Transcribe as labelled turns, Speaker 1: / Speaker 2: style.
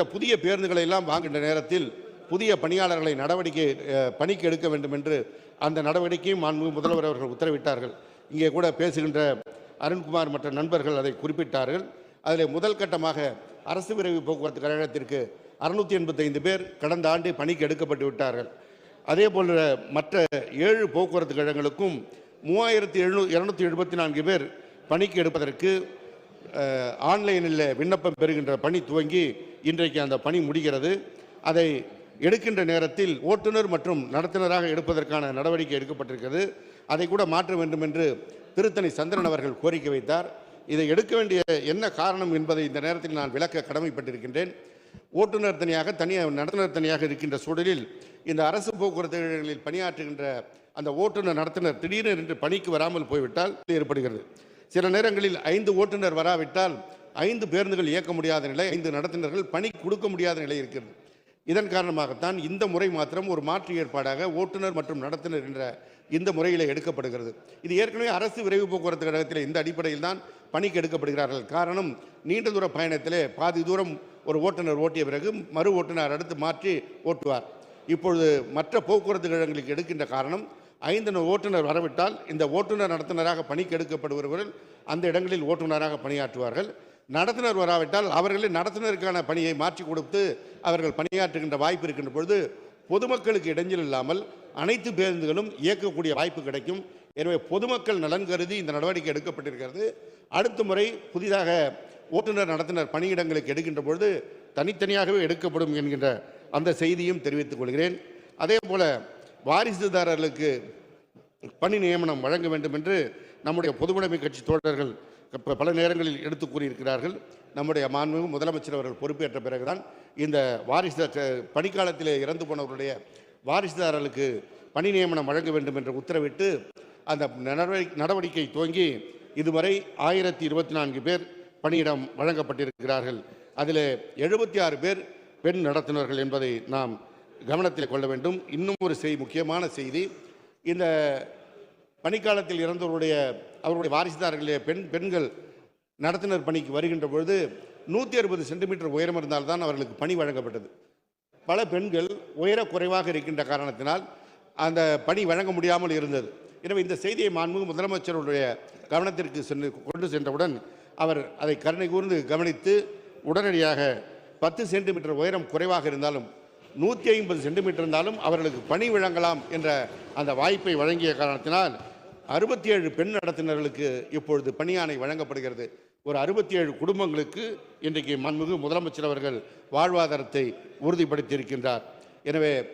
Speaker 1: இந்த புதிய பேருந்துகளை எல்லாம் வாங்குகின்ற நேரத்தில் புதிய பணியாளர்களை நடவடிக்கை பணிக்கு எடுக்க வேண்டும் என்று அந்த நடவடிக்கையும் மாண்புமிகு முதல்வர் அவர்கள் உத்தரவிட்டார்கள். இங்கே கூட பேசுகின்ற அருண்குமார் மற்ற நண்பர்கள் அதை குறிப்பிட்டார்கள். அதில் முதல் கட்டமாக அரசு விரைவு போக்குவரத்து கழகத்திற்கு அறுநூற்றி எண்பத்தைந்து பேர் கடந்த ஆண்டு பணிக்கு எடுக்கப்பட்டு விட்டார்கள். அதே போல மற்ற ஏழு போக்குவரத்து கழகங்களுக்கும் மூவாயிரத்தி எழுநூ இரநூத்தி எழுபத்தி நான்கு பேர் பணிக்கு எடுப்பதற்கு ஆன்லைனில் விண்ணப்பம் பெறுகின்ற பணி துவங்கி இன்றைக்கு அந்த பணி முடிகிறது. அதை எடுக்கின்ற நேரத்தில் ஓட்டுநர் மற்றும் நடத்துனராக எடுப்பதற்கான நடவடிக்கை எடுக்கப்பட்டிருக்கிறது. அதை கூட மாற்ற வேண்டும் என்று திருத்தணி சந்திரன் அவர்கள் கோரிக்கை வைத்தார். இதை எடுக்க வேண்டிய என்ன காரணம் என்பதை இந்த நேரத்தில் நான் விளக்க கடமைப்பட்டிருக்கின்றேன். ஓட்டுநர் தனியாக தனியாக நடத்துனர் தனியாக இருக்கின்ற சூழலில் இந்த அரசு போக்குவரத்துகளில் பணியாற்றுகின்ற அந்த ஓட்டுநர் நடத்துனர் திடீரென்று பணிக்கு வராமல் போய்விட்டால் ஏற்படுகிறது. சில நேரங்களில் ஐந்து ஓட்டுநர் வராவிட்டால் ஐந்து பேருந்துகள் இயக்க முடியாத நிலை ஐந்து நடத்துனர்கள் பணி கொடுக்க முடியாத நிலை இருக்கிறது. இதன் காரணமாகத்தான் இந்த முறை மாத்திரம் ஒரு மாற்று ஏற்பாடாக ஓட்டுநர் மற்றும் நடத்துனர் என்ற இந்த முறையில் எடுக்கப்படுகிறது. இது ஏற்கனவே அரசு விரைவு போக்குவரத்து கழகத்தில் இந்த அடிப்படையில் தான் பணிக்கு எடுக்கப்படுகிறார்கள். காரணம் நீண்ட தூர பயணத்திலே பாதி தூரம் ஒரு ஓட்டுநர் ஓட்டிய பிறகு மறு ஓட்டுநர் அடுத்து மாற்றி ஓட்டுவார். இப்பொழுது மற்ற போக்குவரத்து கழகங்களுக்கு எடுக்கின்ற காரணம் ஐந்து ஓட்டுநர் வரவிட்டால் இந்த ஓட்டுநர் நடத்துனராக பணிக்கு எடுக்கப்படுபவர்கள் அந்த இடங்களில் ஓட்டுநராக பணியாற்றுவார்கள். நடத்துனர் வராவிட்டால் அவர்களே நடத்துனருக்கான பணியை மாற்றி கொடுத்து அவர்கள் பணியாற்றுகின்ற வாய்ப்பு இருக்கின்ற பொழுது பொதுமக்களுக்கு இடைஞ்சல் இல்லாமல் அனைத்து பேருந்துகளும் இயக்கக்கூடிய வாய்ப்பு கிடைக்கும். எனவே பொதுமக்கள் நலன் கருதி இந்த நடவடிக்கை எடுக்கப்பட்டிருக்கிறது. அடுத்த முறை புதிதாக ஓட்டுநர் நடத்துனர் பணியிடங்களுக்கு எடுக்கின்ற பொழுது தனித்தனியாகவே எடுக்கப்படும் என்கின்ற அந்த செய்தியும் தெரிவித்துக் கொள்கிறேன். அதே போல வாரிசுதாரர்களுக்கு பணி நியமனம் வழங்க வேண்டும் என்று நம்முடைய பொதுவுடைமை கட்சி தோழர்கள் இப்போ பல நேரங்களில் எடுத்து கூறியிருக்கிறார்கள். நம்முடைய மாண்பு முதலமைச்சர் அவர்கள் பொறுப்பேற்ற பிறகுதான் இந்த வாரிசு க- பணிக்காலத்திலே இறந்து போனவர்களுடைய வாரிசுதாரர்களுக்கு பணி நியமனம் வழங்க வேண்டும் என்று உத்தரவிட்டு அந்த நடவடிக்கை நடவடிக்கை துவங்கி இதுவரை ஆயிரத்தி இருபத்தி நான்கு பேர் பணியிடம் வழங்கப்பட்டிருக்கிறார்கள். அதில் எழுபத்தி ஆறு பேர் பெண் நடத்துனர்கள் என்பதை நாம் கவனத்தில் கொள்ள வேண்டும். இன்னும் ஒரு செய்தி முக்கியமான செய்தி. இந்த பணிக்காலத்தில் இறந்தவருடைய அவருடைய வாரிசுதாரர்களுடைய பெண் பெண்கள் நடத்துனர் பணிக்கு வருகின்ற பொழுது நூற்றி அறுபது சென்டிமீட்டர் உயரம் இருந்தால்தான் அவர்களுக்கு பணி வழங்கப்பட்டது. பல பெண்கள் உயர குறைவாக இருக்கின்ற காரணத்தினால் அந்த பணி வழங்க முடியாமல் இருந்தது. எனவே இந்த செய்தியை மாண்புமிகு முதலமைச்சருடைய கவனத்திற்கு சென்று கொண்டு சென்றவுடன் அவர் அதை கருணை கூர்ந்து கவனித்து உடனடியாக பத்து சென்டிமீட்டர் உயரம் குறைவாக இருந்தாலும் நூற்றி ஐம்பது சென்டிமீட்டர் இருந்தாலும் அவர்களுக்கு பணி வழங்கலாம் என்ற அந்த வாய்ப்பை வழங்கிய காரணத்தினால் அறுபத்தி ஏழு பெண் நடத்தினர்களுக்கு இப்பொழுது பணியானை வழங்கப்படுகிறது. ஒரு அறுபத்தி ஏழு குடும்பங்களுக்கு இன்றைக்கு மாண்புமிகு முதலமைச்சர் அவர்கள் வாழ்வாதாரத்தை உறுதிப்படுத்தியிருக்கின்றார். எனவே